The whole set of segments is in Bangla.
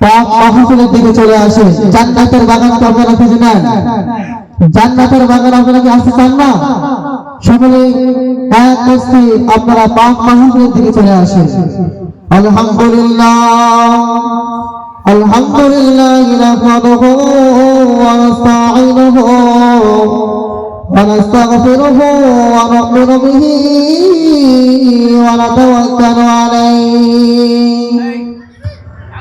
পাক মাহফিলের দিকে চলে আসে জান্নাতের বাগান তো আপনারা খুঁজে নেন জান্নাতের বাগান আপনারা কি আসতে চান না সকলে এক দস্তে আপনারা পাক মাহফিলের দিকে চলে আসে আলহামদুলিল্লাহ আলহামদুলিল্লাহ নাহমাদুহু ওয়া নাস্তাঈনুহু ونستغفره ونؤمن به ونتوكل عليه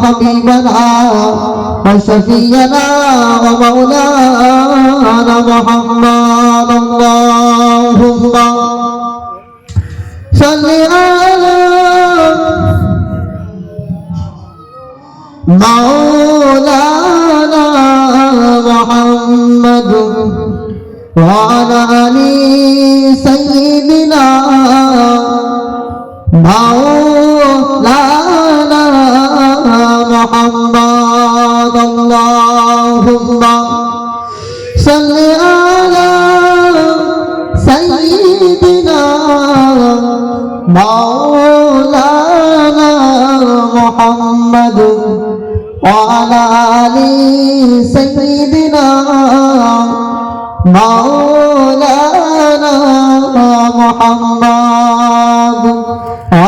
وحبيبنا وشفينا ومولانا محمد اللهم صل على مولانا محمد وعلى مولانا محمد وعلى آل سيدنا مولانا محمد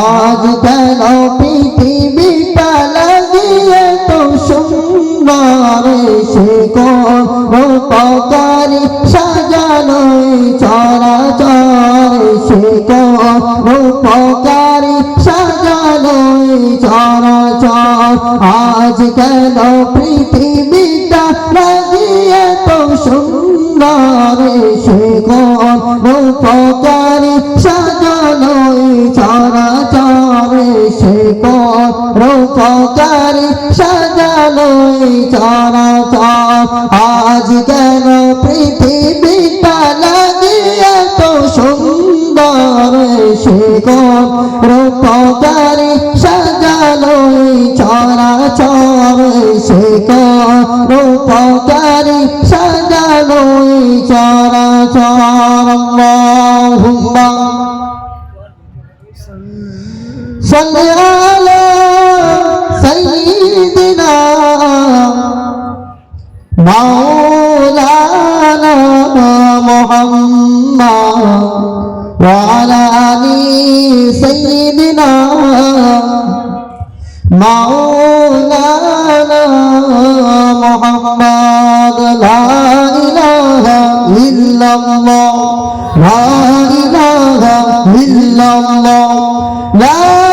আজ কেন পৃথিবীটা লাগিয়ে তো সুন্দর সে করোপকারী করোপকারী সাজানো চরাচর সে করোপকারী সাজানো চরাচর। আজ কেন পৃথিবীটা লাগিয়ে তো সুন্দর সে করোপকারী সাজানো চরাচর সে করোপকারী সাজানো চরাচর। আল্লাহুম্মা صل على سيدنا مولانا محمد وعلى آل سيدنا مولانا محمد لا إله إلا الله لا إله إلا الله لا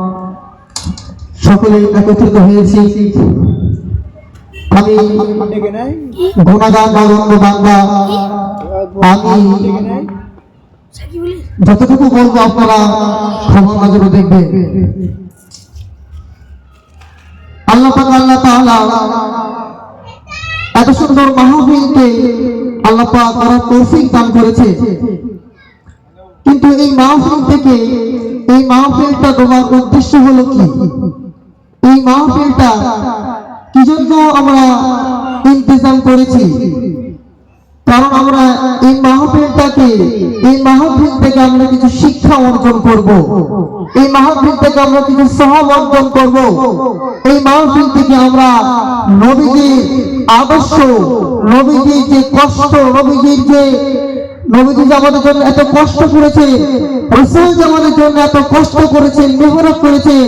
সকলে একত্রিত হয়েছি। আমি গুণাগান নগণ্য বান্দা। আমি যতটুকু বলব আপনারা খবর নজরে দেখবেন। আল্লাহ পাক, আল্লাহ তাআলা এত সুন্দর মাহফিলকে আল্লাহ পাক করার তৌফিক দান করেছে। কিন্তু এই মাহফিল থেকে এই মাহফিলটা তোমার উদ্দেশ্য হলো কি? এই মাহফিলটা কি জন্য আমরা ইন্তজাম করেছি? কারণ আমরা এই মাহফিলটাকে, এই মাহফিল থেকে আমরা কিছু শিক্ষা অর্জন করব। এই মাহফিল থেকে আমরা কিছু সহব অর্জন করব। এই মাহফিল থেকে আমরা নবীজির আদর্শ, নবীজির যে কষ্ট, নবীজির যে, নবীজি আমাদের জন্য এত কষ্ট করেছে, রসুল আমাদের জন্য এত কষ্ট করেছেন মেহনত করেছেন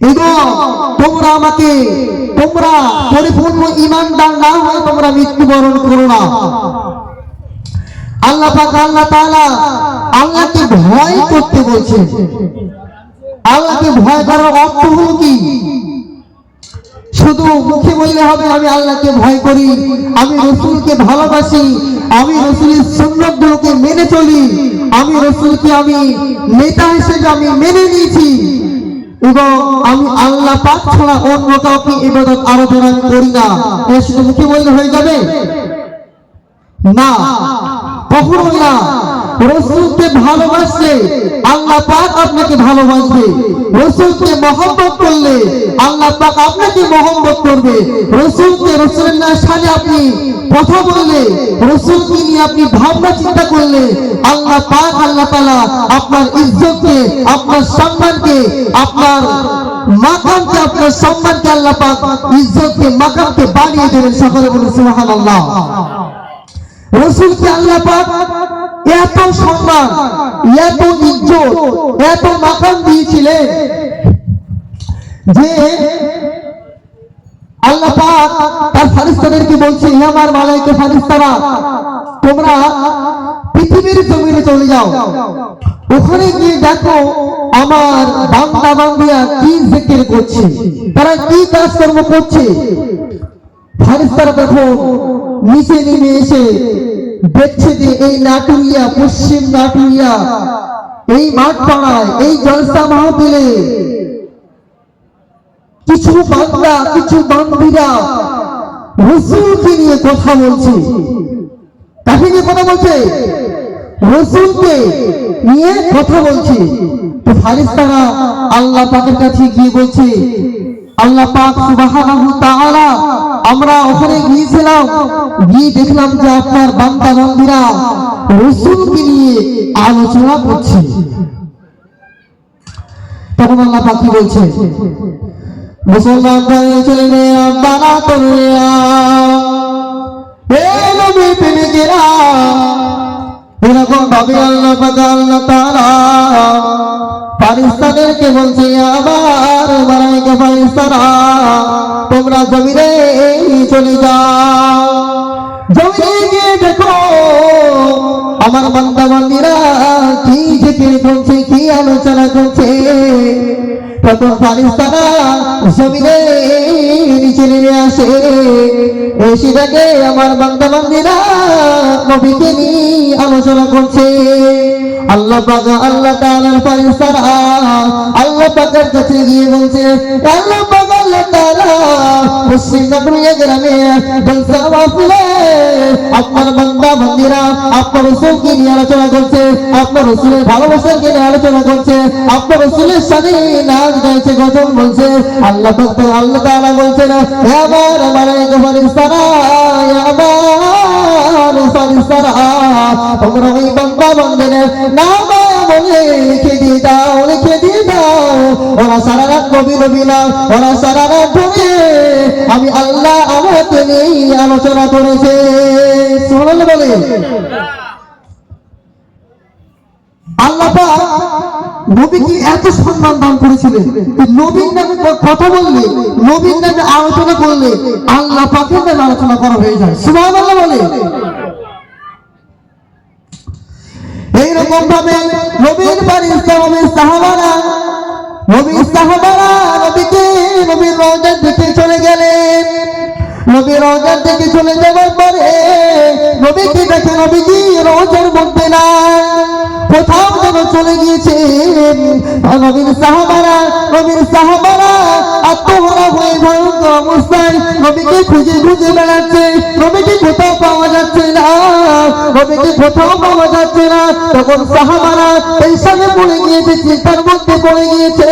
এবং তোমরা আমাকে, তোমরা পরিপূর্ণ ইমানদার না হয়ে তোমরা মৃত্যুবরণ করো না। আল্লাহ পাক, আল্লাহ তাআলা আল্লাহকে ভয় করতে বলছে আল্লাহকে ভয় করার অর্থ হলো কি? শুধু মুখে বললে হবে, আমি আল্লাহকে ভয় করি, আমি রসুলকে ভালোবাসি, আমি রসুলের সুন্নতগুলোকে মেনে চলি, আমি রসুলকে আমি নেতা হিসেবে আমি মেনে নিয়েছি। এবং আমি আল্লাহ পাক ছাড়া অন্য কাউকে ইবাদত আরাধনা করি না। এটা মুখে বললে হয়ে যাবে? না। কখনোই না। রসুলকে ভালোবাসলে আল্লাহ পাক আপনাকে ভালোবাসবে। রসুলকে মহব্বত করলে আল্লাহ পাক আপনাকে মহব্বত করবে। রসুলকে রসুলের আপনি কথা বললে, রসুলকে নিয়ে আপনি ভাবনা চিন্তা করলে আল্লাহ পাক, আল্লাহ তাআলা আপনার ইজ্জতকে, আপনার সম্মানকে আপনার মাকামকে, আপনার সম্মানকে আল্লাহ পাক ইজ্জতকে, মাকামকে বাড়িয়ে দেবেন সকলে বলুন, সুবহানাল্লাহ। রসুলকে আল্লাহ পাক এত সম্মান, এত ইজ্জত, এত মাকাম দিয়েছিলেন যে আল্লাহ পাক তার ফারিস্তাদেরকে বলছে হে আমার মালাইকে ফারিস্তারা, তোমরা পৃথিবীর জমিনে চলে যাও। ওখানে গিয়ে দেখো আমার বান্দা বান্দিয়া কি জিকির করছে, তারা কি কাজকর্ম করছে। ফারিস্তারা তখন নিচে নেমে এসে দেখছে যে এই নাটুরিয়া, পশ্চিম নাটুরিয়া, এই মাঠ পাড়ায় এই জলসা মাহফিলে কিছু বান্দা, কিছু বান্দিরা রসুলকে নিয়ে কথা বলছে। কাকে নিয়ে কথা বলছে? রসুলকে নিয়ে কথা বলছে। তো ফারিস্তারা আল্লাহ পাকের কাছে গিয়ে বলছে, আল্লাহ পাক সুবহানাহু আমরা ওখানে গিয়েছিলাম, গিয়ে দেখলাম যে আপনার বান্দা বান্দিরা রসুলকে নিয়ে আলোচনা করছে। তখন আল্লাহ পাক বলছে? মুসলমান ভাই ছেলে বানা এরকম ভাবে আল্লাহ তাআলা পাকিস্তানেরকে বলছে আবার পাকিস্তানা। তোমরা জমিনে চলে যাও। জমিনে গিয়ে দেখো, আমার বান্দা বান্দিরা কি জিকির করছে, কি আলোচনা করছে। তখন ফারিস্তারা জমিনে নিচে আসে দেখে আমার বান্দা বান্দিরা নবীকে নিয়ে আলোচনা করছে। আল্লাহ পাক, আল্লাহ তাআলার ফারিস্তারা আল্লাহ পাকের কাছে গিয়ে বলছে, আল্লাহ পাক, আল্লাহ তাআলা পশ্চিম নগরিয়া গ্রামে জলসা মাহফিলে আপনার বান্দা, বান্দিরা, আপনার রসুলকে নিয়ে আলোচনা করছে, আপনার রসুলের ভালোবাসাকে নিয়ে আলোচনা করছে, আপনার রসুলের সাথে নাচ গাইছে, গজল বলছে। আল্লাহ পাক আল্লাহ তাআলা বলছে না এবার আমার এক ফারিস্তারা এবার ফারিস্তারা তোমরা ওই বান্দা, বান্দিদের দিয়ে দাও দিয়ে দাও। ওরা সারা রাত নবী ওরা সারা রাত আমি আল্লাহ আলোচনা করেছে। বলে নবীকে এত সম্মান দান করেছিলেন। নবীর নামে কথা বললে, নবীর নামে আলোচনা করলে আল্লাহ পাকের নামে আলোচনা করা হয়ে যায়। সুবহানাল্লাহ বলে এইরকম ভাবে নবীর বাড়ি ইসলামের সাহাবারা, নবীর সাহাবারা নবীকে নবীর রওজার দিকে চলে গেলেন। নবী রোজার থেকে চলে যাওয়ার পরে নবীকে দেখে নবীজি রোজার মধ্যে না কোথাও যেন চলে গিয়েছে নবীর সাহাবারা নবীর সাহাবারা আত্মহারা হয়ে ভয়ঙ্কর অবস্থায় নবীকে খুঁজে খুঁজে বেড়াচ্ছে, নবীকে কোথাও পাওয়া যাচ্ছে না। নবীকে কোথাও পাওয়া যাচ্ছে না। তখন সাহাবারা টেনশনে পড়ে গিয়েছে, চিন্তার মধ্যে পড়ে গিয়েছে,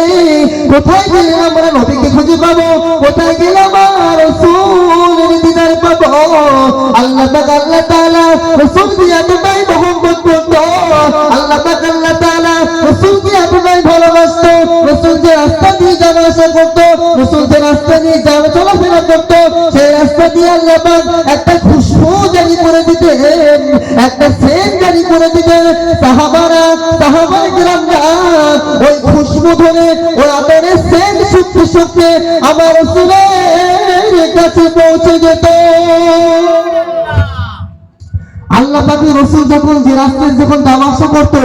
কোথায় গেলে আমরা নবীকে খুঁজে পাবো? কোথায় গেলে আমার দিদার পাবো? আল্লাহ তাক আল্লাহ রসুল এতটাই মহব্বত করতো। আল্লাহ তাক আল্লাহ রসুলকে এতটাই ভালোবাসতো। রসুল যে রাস্তা দিয়ে যাওয়া আসা করতো, রসুল যে রাস্তা দিয়ে যাওয়া চলাফেরা করতো, সেই রাস্তা দিয়ে আল্লাহ একটা করে দিতেন, একটা সেন জারি করে দিতেন। সাহাবারা, সাহাবাই গ্রামরা ওই খুশবু ধরে, ওই আদরের সেন সত্যি সত্যি আমার রসুলের কাছে পৌঁছে যেত। আল্লাহ পাকের রসুল যখন যে রাস্তায় যখন তামাশা করতো